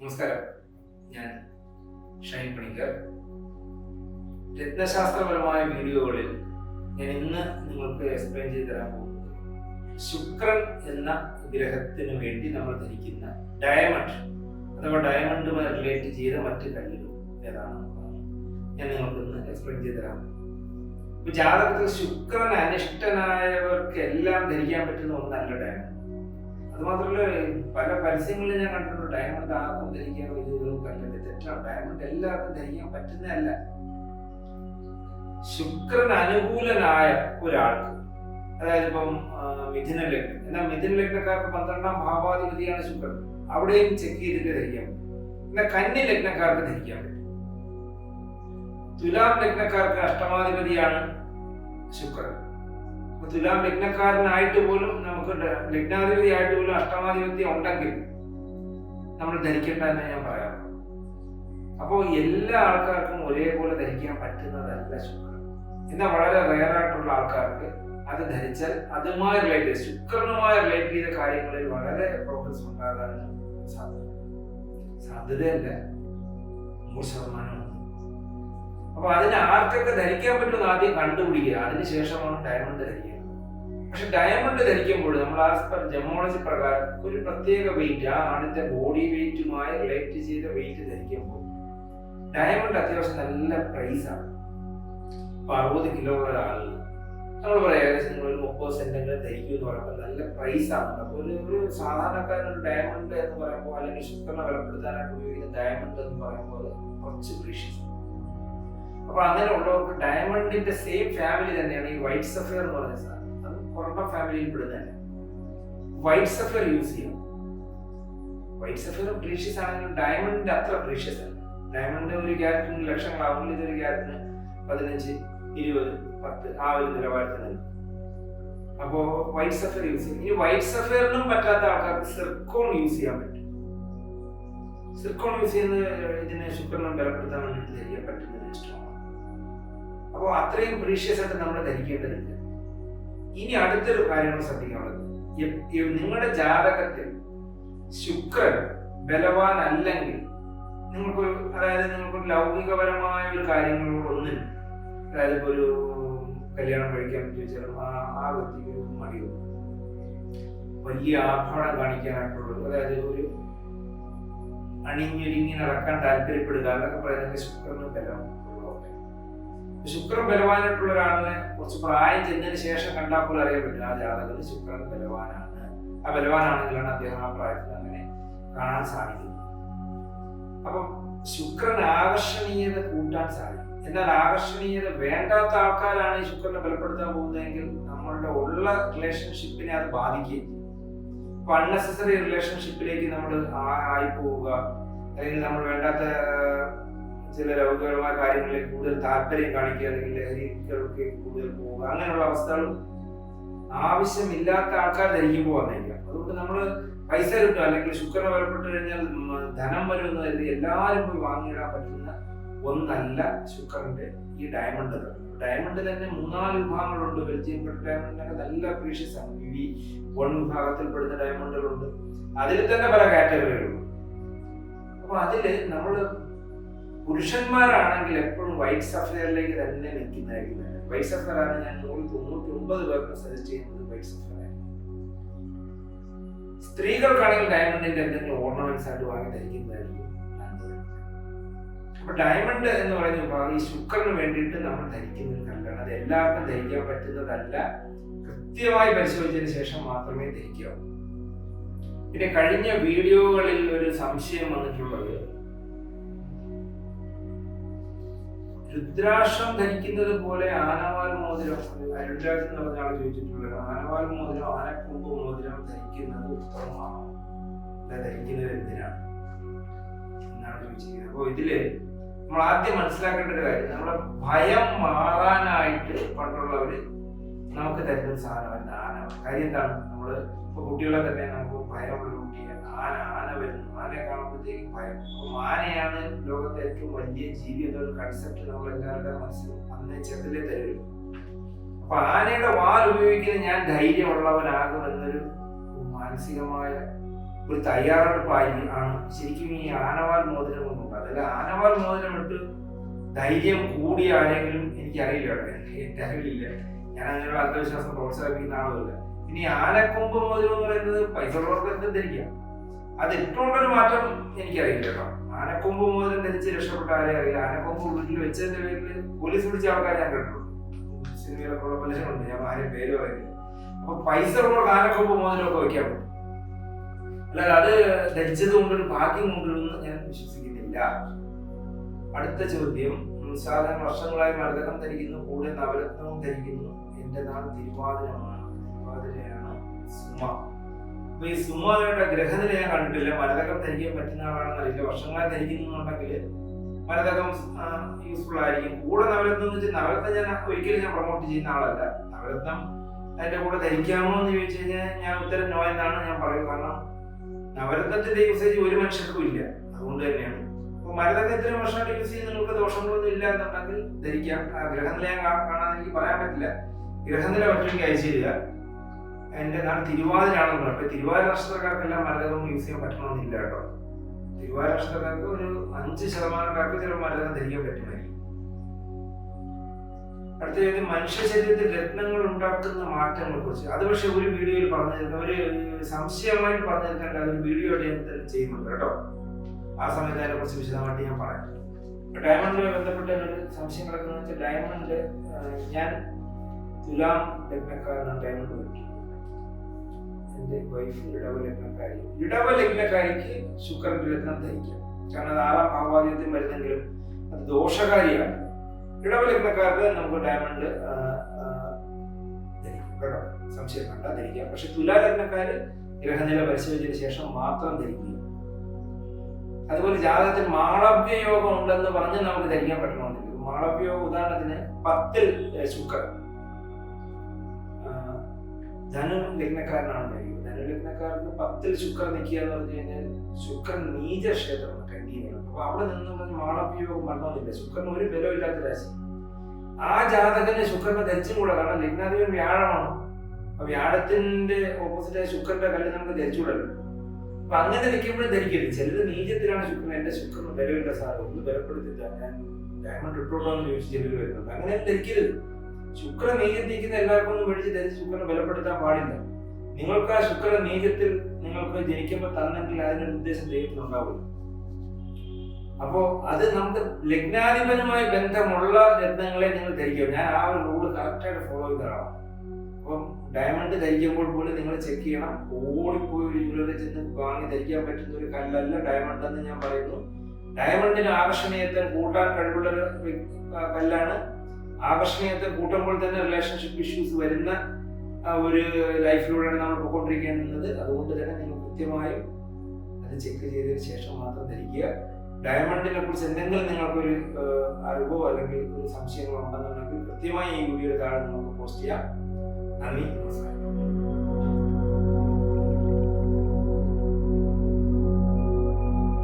നമസ്കാരം. ഞാൻ ഷൈൻ പണിക്കർ. രത്നശാസ്ത്രപരമായ വീഡിയോകളിൽ ഞാൻ ഇന്ന് നിങ്ങൾക്ക് എക്സ്പ്ലെയിൻ ചെയ്ത് തരാൻ പോകുന്നത് ശുക്രൻ എന്ന ഗ്രഹത്തിന് വേണ്ടി നമ്മൾ ധരിക്കുന്ന ഡയമണ്ട് അഥവാ ഡയമണ്ടുമായി റിലേറ്റ് ചെയ്ത മറ്റ് കല്ലുകൾ ഏതാണ് ഞാൻ നിങ്ങൾക്ക് ഇന്ന് എക്സ്പ്ലെയിൻ ചെയ്ത് തരാം. ജാതകത്തിൽ ശുക്രൻ അനിഷ്ടനായവർക്ക് എല്ലാം ധരിക്കാൻ പറ്റുന്ന ഒന്നല്ല ഡയമണ്ട് അത് മാത്രമല്ല പല പരസ്യങ്ങളിൽ ഞാൻ കണ്ടിട്ടുണ്ട് ഡയമണ്ട് ആർക്കും ധരിക്കാൻ വലിയ പറ്റില്ല തെറ്റാണ് ഡയമണ്ട് എല്ലാവർക്കും ധരിക്കാൻ പറ്റുന്നതല്ല. ശുക്രൻ അനുകൂലനായ ഒരാൾക്ക് അതായത് ഇപ്പം മിഥുന ലഗ്നം. എന്നാൽ മിഥുന ലഗ്നക്കാർക്ക് പന്ത്രണ്ടാം ഭാവാധിപതിയാണ് ശുക്രൻ. അവിടെയും ചെക്ക് ചെയ്തിട്ട് ധരിക്കാം. എന്നാൽ കന്നി ലഗ്നക്കാർക്ക് ധരിക്കാൻ പറ്റും. തുലാം ലഗ്നക്കാർക്ക് അഷ്ടമാധിപതിയാണ് ശുക്രൻ. തുലാം ലഗ്നക്കാരനായിട്ട് പോലും നമുക്ക് ലഗ്നാധിപതി ആയിട്ട് പോലും അഷ്ടമാധിപത്യം ഉണ്ടെങ്കിൽ നമ്മൾ ധരിക്കേണ്ട എന്ന് ഞാൻ പറയാം. അപ്പോൾ എല്ലാ ആൾക്കാർക്കും ഒരേപോലെ ധരിക്കാൻ പറ്റുന്നതല്ല ശുക്രൻ. എന്നാൽ വളരെ റയറായിട്ടുള്ള ആൾക്കാർക്ക് അത് ധരിച്ചാൽ അതുമായി റിലേറ്റ് ശുക്രനുമായി റിലേറ്റ് ചെയ്ത കാര്യങ്ങളിൽ വളരെ പ്രോഗ്രസ് ഉണ്ടാകാൻ സാധ്യത സാധ്യതയല്ല. നൂറ് ശതമാനം അപ്പൊ അതിന് ആർക്കൊക്കെ ധരിക്കാൻ പറ്റുമെന്ന് ആദ്യം കണ്ടുപിടിക്കുക. അതിനുശേഷമാണ് ഡയമണ്ട് ധരിക്കുക. പക്ഷെ ഡയമണ്ട് ധരിക്കുമ്പോൾ നമ്മൾ ആ ജെമോളജി പ്രകാരം ഒരു പ്രത്യേക വെയിറ്റ് ആ ആണിന്റെ ബോഡി വെയിറ്റുമായി റിലേറ്റ് ചെയ്ത വെയിറ്റ് ധരിക്കുമ്പോൾ ഡയമണ്ട് അത്യാവശ്യം നല്ല പ്രൈസ് ആണ്. ഇപ്പൊ അറുപത് കിലോ ഉള്ള ഒരാൾ നമ്മൾ പറയാം ഏകദേശം നിങ്ങൾ ഒരു മുപ്പത് സെന്റെങ്കിലും ധരിക്കും എന്ന് പറയുമ്പോൾ നല്ല പ്രൈസ് ആണ്. അപ്പോൾ ഒരു ഒരു സാധാരണക്കാരൻ ഡയമണ്ട് എന്ന് പറയുമ്പോൾ അല്ലെങ്കിൽ ശുക്രനെ ബലപ്പെടുത്താനായിട്ട് ഉപയോഗിക്കുന്ന ഡയമണ്ട് എന്ന് പറയുമ്പോൾ കുറച്ച് പ്രീഷ്യസ് അപ്പൊ അങ്ങനെ ഉള്ളവർക്ക് ഡയമണ്ടിന്റെ സെയിം ഫാമിലി തന്നെയാണ് ഈ വൈറ്റ് സഫയർ എന്ന് പറയുന്ന സാധനം അത് കൊറോണ ഫാമിലിയിൽ പെടുന്നതല്ല വൈറ്റ് സഫയർ യൂസ് ചെയ്യും. വൈറ്റ് സഫയർ പ്രീഷ്യസ് ആണെങ്കിലും ഡയമണ്ടിന്റെ അത്ര പ്രീഷ്യസ് അല്ല. ഡയമണ്ട് ഒരു ക്യാരറ്റിന് ലക്ഷങ്ങളാവും. ഇതൊരു ക്യാരറ്റിന് പതിനഞ്ച് ഇരുപത് പത്ത് ആ ഒരു നിലവാരത്തിൽ അപ്പോ വൈറ്റ് സഫയർ യൂസ് ചെയ്യും. ഇനി വൈറ്റ് സഫയറിനും പറ്റാത്ത ആൾക്കാർക്ക് സിർക്കോൺ യൂസ് ചെയ്യാൻ പറ്റും. സിർക്കോൺ യൂസ് ചെയ്യുന്നത് ഇതിനെ ശുക്രനം ബലപ്പെടുത്താൻ ചെയ്യാൻ പറ്റുന്നതിന് ഇഷ്ടമാണ്. അപ്പോൾ അത്രയും പ്രീഷ്യസ് ആയിട്ട് നമ്മൾ ധരിക്കേണ്ടതില്ല ഇനി അടുത്തൊരു കാര്യങ്ങൾ ശ്രദ്ധിക്കാനുള്ളത് നിങ്ങളുടെ ജാതകത്തിൽ ശുക്രൻ ബലവാൻ അല്ലെങ്കിൽ നിങ്ങൾക്ക് അതായത് നിങ്ങൾക്ക് ലൗകികപരമായ ഒരു കാര്യങ്ങളോട് ഒന്നിനും അതായത് ഇപ്പൊ ഒരു കല്യാണം കഴിക്കാൻ ചോദിച്ചാൽ ആ ആ വ്യക്തിക്ക് മടിയോ വലിയ ആഭരണം കാണിക്കാനായിട്ടുള്ളത് അതായത് ഒരു അണിഞ്ഞൊരുങ്ങി നടക്കാൻ താല്പര്യപ്പെടുക എന്നൊക്കെ പറയുന്നത് ശുക്രന് ബലം ഉള്ളതുകൊണ്ട് ശുക്രൻ ബലവാനായിട്ടുള്ള ഒരാളിനെ കുറച്ച് പ്രായം ചെന്നതിന് ശേഷം കണ്ടാൽ അറിയാൻ പറ്റില്ല. ആ ജാതകത്തിൽ ശുക്രൻ ബലവാനാണ്. ആ ബലവാനാണെങ്കിലാണ് അദ്ദേഹം ആ പ്രായത്തിൽ അങ്ങനെ കാണാൻ സാധിക്കുന്നത്. അപ്പം ശുക്രൻ ആകർഷണീയത കൂട്ടാൻ സാധിക്കും. എന്നാൽ ആകർഷണീയത വേണ്ടാത്ത ആൾക്കാരാണ് ഈ ശുക്രനെ ബലപ്പെടുത്താൻ പോകുന്നതെങ്കിൽ നമ്മളുടെ ഉള്ള റിലേഷൻഷിപ്പിനെ അത് ബാധിക്കുകയും അപ്പൊ അൺനെസസറി റിലേഷൻഷിപ്പിലേക്ക് നമ്മൾ ആയി പോവുക. അല്ലെങ്കിൽ നമ്മൾ വേണ്ടാത്ത ചില ലൗകികമായ കാര്യങ്ങളിൽ കൂടുതൽ താല്പര്യം കാണിക്കുക അല്ലെങ്കിൽ ലഹരികൾക്ക് കൂടുതൽ പോവുക അങ്ങനെയുള്ള അവസ്ഥകൾ ആവശ്യമില്ലാത്ത ആൾക്കാർ ധരിക്കുമ്പോൾ വന്നേക്കാം. അതുകൊണ്ട് നമ്മൾ പൈസ കിട്ടും അല്ലെങ്കിൽ ശുക്രനെ ബലപ്പെട്ട് കഴിഞ്ഞാൽ ധനം വരുമെന്ന് കരുതി എല്ലാവരും പോയി വാങ്ങിയിടാൻ പറ്റുന്ന ഒന്നല്ല ശുക്രന്റെ ഈ ഡയമണ്ട് ഡയമണ്ട് തന്നെ മൂന്നാൽ വിഭാഗങ്ങളുണ്ട്. ബെൽജിയം ഡയമണ്ടിനൊക്കെ നല്ല പ്രീഷ്യസ് ആണ്. വി വൺ വിഭാഗത്തിൽ പെടുന്ന ഡയമണ്ടുകളുണ്ട് അതിൽ തന്നെ പല കാറ്റഗറികളുണ്ട് അപ്പൊ അതിൽ നമ്മൾ പുരുഷന്മാരാണെങ്കിൽ എപ്പോഴും വൈറ്റ് സഫയറിലേക്ക് തന്നെ നിൽക്കുന്നതായിരിക്കും നല്ലത്. വൈറ്റ് സഫയർ ആണ് ഞാൻ നൂറിൽ തൊണ്ണൂറ്റി ഒമ്പത് പേർക്ക് സജസ്റ്റ് ചെയ്യുന്നത് വൈറ്റ് സഫയർ സ്ത്രീകൾക്കാണെങ്കിൽ ഡയമണ്ടിന്റെ എന്തെങ്കിലും ഓർണമെന്റ്സ് ആയിട്ട് വാങ്ങി ധരിക്കുന്നതായിരിക്കും അപ്പൊ ഡയമണ്ട് എന്ന് പറയുന്ന വിഭാഗം ഈ ശുക്രന് വേണ്ടിയിട്ട് നമ്മൾ ധരിക്കുന്ന ഒരു കല്ലാണ്. അത് എല്ലാവർക്കും ധരിക്കാൻ പറ്റുന്നതല്ല. കൃത്യമായി പരിശോധിച്ചതിന് ശേഷം മാത്രമേ ധരിക്കാവൂ. പിന്നെ കഴിഞ്ഞ വീഡിയോകളിൽ ഒരു സംശയം വന്നിട്ടുള്ളത് രുദ്രാക്ഷം ധരിക്കുന്നത് പോലെ ആനവാൽ മോതിരം അരുൺരാജ് എന്ന് പറഞ്ഞ ആൾ ചോദിച്ചിട്ടുള്ളത്. ആനവാൽ മോതിരം ആനക്കൊമ്പ് മോതിരം ധരിക്കുന്നത് ഉത്തമമാണ്. ധരിക്കുന്നത് എന്തിനാണ്? എന്നാണ് ചോദിച്ചിരിക്കുന്നത്. അപ്പോൾ ഇതിൽ നമ്മൾ ആദ്യം മനസ്സിലാക്കേണ്ട ഒരു കാര്യം നമ്മളെ ഭയം മാറാനായിട്ട് പണ്ടുള്ളവര് നമുക്ക് തരുന്ന സാധനം സാധനമല്ല ആന കാര്യം എന്താണ്? നമ്മൾ ഇപ്പൊ കുട്ടികളെ തന്നെ നമുക്ക് ഭയമുള്ള ആന ആന വരുന്നു. ആനയെ കാണുമ്പോഴത്തേക്കും ഭയം. അപ്പം ആനയാണ് ലോകത്തെ ഏറ്റവും വലിയ ജീവി എന്നൊരു കൺസെപ്റ്റ് നമ്മൾ എല്ലാവരുടെ മനസ്സിൽ അന്ന് ചെറുതിലെ തരുള്ളൂ. അപ്പൊ ആനയുടെ വാൽ ഉപയോഗിക്കുന്ന ഞാൻ ധൈര്യമുള്ളവനാകും എന്നൊരു മാനസികമായ ഒരു തയ്യാറെടുപ്പായി ആണ് ശരിക്കും ഈ ആനവാൽ മോതിരം കൊണ്ടുണ്ട് അതായത് ആനവാൽ മോതിരം ധൈര്യം കൂടിയ ആരെങ്കിലും എനിക്കറിയില്ല അറിയില്ല അറിവില്ല ഞാൻ അങ്ങനെയുള്ള അന്ധവിശ്വാസം പ്രോത്സാഹിപ്പിക്കുന്ന ആളുമല്ല ഇനി ആനക്കൊമ്പ് മോതിരം എന്ന് പറയുന്നത് പൈസ ഉള്ളവർക്ക് എന്തും ധരിക്കാം? അത് ഇട്ടുകൊണ്ടൊരു മാറ്റം എനിക്കറിയില്ല കേട്ടോ. ആനക്കൊമ്പ് മോതിരം ധരിച്ച് രക്ഷപ്പെട്ട ആരെ അറിയില്ല. ആനക്കൊമ്പ് വീട്ടിൽ വെച്ചതിന്റെ പേരിൽ പോലീസ് പിടിച്ച ആൾക്കാർ ഞാൻ കേട്ടുള്ളൂ സിനിമയിലൊക്കെ ഉള്ള പലരുണ്ട് ഞാൻ ആരെയും പേര് പറയുന്നില്ല. അപ്പൊ പൈസ ഉള്ളവർക്ക് ആനക്കൊമ്പ് മോതിരമൊക്കെ വെക്കാൻ പറ്റും. അല്ലാതെ അത് ധരിച്ചത് കൊണ്ടൊരു ഭാഗ്യം കൊണ്ടൊന്നും ഞാൻ വിശ്വസിക്കുന്നില്ല. അടുത്ത ചോദ്യം സാധാരണ വർഷങ്ങളായി മരതകം ധരിക്കുന്നു കൂടെ നവരത്നവും ധരിക്കുന്നു. എന്റെ നാൾ തിരുവാതിരമാണ്. തിരുവാതിരയാണ് സുമ. അപ്പൊ ഈ സുമയുടെ ഗ്രഹനില ഞാൻ കണ്ടിട്ടില്ല. മരതകം ധരിക്കാൻ പറ്റുന്ന ആളാണെന്ന് അറിയില്ല. വർഷങ്ങളായി ധരിക്കുന്നുണ്ടെങ്കിൽ മരതകം യൂസ്ഫുൾ ആയിരിക്കും. കൂടെ നവരത്നം എന്ന് വെച്ചാൽ നവരത്നം ഞാൻ ഒരിക്കലും ഞാൻ പ്രൊമോട്ട് ചെയ്യുന്ന ആളല്ല. നവരത്നം അതിന്റെ കൂടെ ധരിക്കാമോ എന്ന് ചോദിച്ചു കഴിഞ്ഞാൽ ഞാൻ ഉത്തരം നോ എന്നാണ് ഞാൻ പറയുന്നത്. കാരണം നവരത്നത്തിന്റെ യൂസേജ് ഒരു മനുഷ്യർക്കും ഇല്ല. അതുകൊണ്ട് തന്നെയാണ്. അപ്പൊ മരതകം ഇത്രയും വർഷമായിട്ട് യൂസ് ചെയ്യുന്ന നിങ്ങൾക്ക് ദോഷങ്ങളൊന്നും ഇല്ല എന്നുണ്ടെങ്കിൽ ധരിക്കാം. ഗ്രഹനില കാണാൻ എനിക്ക് പറയാൻ പറ്റില്ല. ഗ്രഹനില ഒറ്റയ്ക്ക് അയച്ചു തരിക. എന്റെ നാട് തിരുവാതിരാണെന്ന് പറഞ്ഞു. തിരുവാതിര നക്ഷത്രക്കാർക്കെല്ലാം മരതകം യൂസ് ചെയ്യാൻ പറ്റണമെന്നില്ല കേട്ടോ. തിരുവാതിര നക്ഷത്രക്കാർക്ക് ഒരു അഞ്ച് ശതമാനക്കാർക്ക് ചില മരതകം ധരിക്കാൻ പറ്റുമായിരിക്കും. അടുത്ത ചോദ്യം മനുഷ്യ ശരീരത്തിൽ രത്നങ്ങൾ ഉണ്ടാക്കുന്ന മാറ്റങ്ങളെ കുറിച്ച് അത് പക്ഷെ ഒരു വീഡിയോയിൽ പറഞ്ഞു ഒരു സംശയമായിട്ട് പറഞ്ഞു തരേണ്ട ഒരു വീഡിയോ ഞാൻ ചെയ്യുന്നുണ്ട് കേട്ടോ. ആ സമയത്ത് അതിനെ കുറിച്ച് വിശദമായിട്ട് ഞാൻ പറയാം. ഡയമണ്ടുമായി ബന്ധപ്പെട്ട ഒരു സംശയം വെച്ചാൽ ഡയമണ്ട് ഞാൻ തുലാം ലഗ്നക്കാരനാണ് ഡയമണ്ട്. എന്റെ വൈഫ് ഇടവ ഇടവലഗ്നക്കാരിക്ക് ഇടവ ലഗ്നക്കാരിക്ക് ശുക്രന്റെ രത്നം ധരിക്കാം. കാരണം അത് ആറാം ഭാവാദ്യത്തിൽ വരുന്നെങ്കിലും അത് ദോഷകാരിയാണ്. ഇടവലഗ്നക്കാർക്ക് നമുക്ക് ഡയമണ്ട് ധരിക്കാം. കേട്ടോ? സംശയം കണ്ടാ ധരിക്കാം. പക്ഷെ തുലാലഗ്നക്കാര് ഗ്രഹനില പരിശോധിച്ചതിന് ശേഷം മാത്രം ധരിക്കുക. അതുപോലെ ജാതകത്തിൽ മാളവ്യ യോഗം ഉണ്ടെന്ന് പറഞ്ഞ് നമുക്ക് ധരിക്കാൻ പറ്റണമെന്നില്ല. മാളവ്യ യോഗം ഉദാഹരണത്തിന് പത്തിൽ ശുക്രൻ. ധനു ലഗ്നക്കാരനാണ് ധരിക്കുക ധനു പത്തിൽ ശുക്രൻ നിൽക്കുക എന്ന് പറഞ്ഞു കഴിഞ്ഞാൽ ശുക്രൻ നീച ക്ഷേത്രമാണ് കന്യകയാണ്. അപ്പൊ അവിടെ നിന്ന് പറഞ്ഞ് മാളവ്യ ശുക്രന് വരണമെന്നില്ല ശുക്രൻ ഒരു ബലമില്ലാത്ത രാശി. ആ ജാതകന് ശുക്രനെ ധരിച്ചും കൂടെ കാരണം ലഗ്നാധിപൻ വ്യാഴമാണ്. അപ്പൊ വ്യാഴത്തിന്റെ ഓപ്പോസിറ്റ് ശുക്രന്റെ കല്ല് നമുക്ക് ധരിച്ചുകൂടല്ലോ. അപ്പൊ അങ്ങനെ നിൽക്കുമ്പോഴും ധരിക്കരുത്. ചിലത് നീചത്തിലാണ് ശുക്രൻ. എന്റെ ശുക്രൻ ബലമില്ല സാറ് ഒന്ന് ബലപ്പെടുത്തില്ല. ഞാൻ ഡയമണ്ട് ഇട്ടോളാന്ന് ചോദിച്ച് വരുന്നുണ്ട്. അങ്ങനെ ധരിക്കരുത്. ശുക്രൻ നീചത്തിരിക്കുന്ന എല്ലാവർക്കും ഒന്നും മേടിച്ച് ധരിച്ച് ശുക്രനെ ബലപ്പെടുത്താൻ പാടില്ല. നിങ്ങൾക്ക് ആ ശുക്രൻ നീചത്തിൽ നിങ്ങൾക്ക് ജനിക്കുമ്പോൾ തന്നെങ്കിൽ അതിന്റെ ഉദ്ദേശം ദൈവത്തിനുണ്ടാവില്ല അപ്പോ അത് നമുക്ക് ലഗ്നാധിപനുമായി ബന്ധമുള്ള രത്നങ്ങളെ നിങ്ങൾ ധരിക്കുക. ഞാൻ ആ ഒരു റൂൾ കറക്റ്റായിട്ട് ഫോളോ ചെയ്ത ആളാണ് അപ്പം ഡയമണ്ട് ധരിക്കുമ്പോൾ പോലും നിങ്ങൾ ചെക്ക് ചെയ്യണം. ഓടിപ്പോയി ഒരു ജ്വല്ലറി ചെന്ന് വാങ്ങി ധരിക്കാൻ പറ്റുന്ന ഒരു കല്ലല്ല ഡയമണ്ട് എന്ന് ഞാൻ പറയുന്നു. ഡയമണ്ടിന് ആകർഷണീയത്തെ കൂട്ടാൻ കഴിവുള്ള ഒരു കല്ലാണ് ആകർഷണീയത്തെ കൂട്ടുമ്പോൾ തന്നെ റിലേഷൻഷിപ്പ് ഇഷ്യൂസ് വരുന്ന ഒരു ലൈഫിലൂടെയാണ് നമ്മൾ പോയിക്കൊണ്ടിരിക്കുന്നത് അതുകൊണ്ട് തന്നെ നിങ്ങൾ കൃത്യമായും അത് ചെക്ക് ചെയ്തതിന് ശേഷം മാത്രം ധരിക്കുക. ഡയമണ്ടിനെ കുറിച്ച് എന്തെങ്കിലും നിങ്ങൾക്കൊരു അറിവോ അല്ലെങ്കിൽ ഒരു സംശയങ്ങളോ ഉണ്ടെന്നുണ്ടെങ്കിൽ കൃത്യമായി ഈ വീഡിയോ താഴെ നമുക്ക് പോസ്റ്റ് ചെയ്യാം. നന്ദി നമസ്കാരം.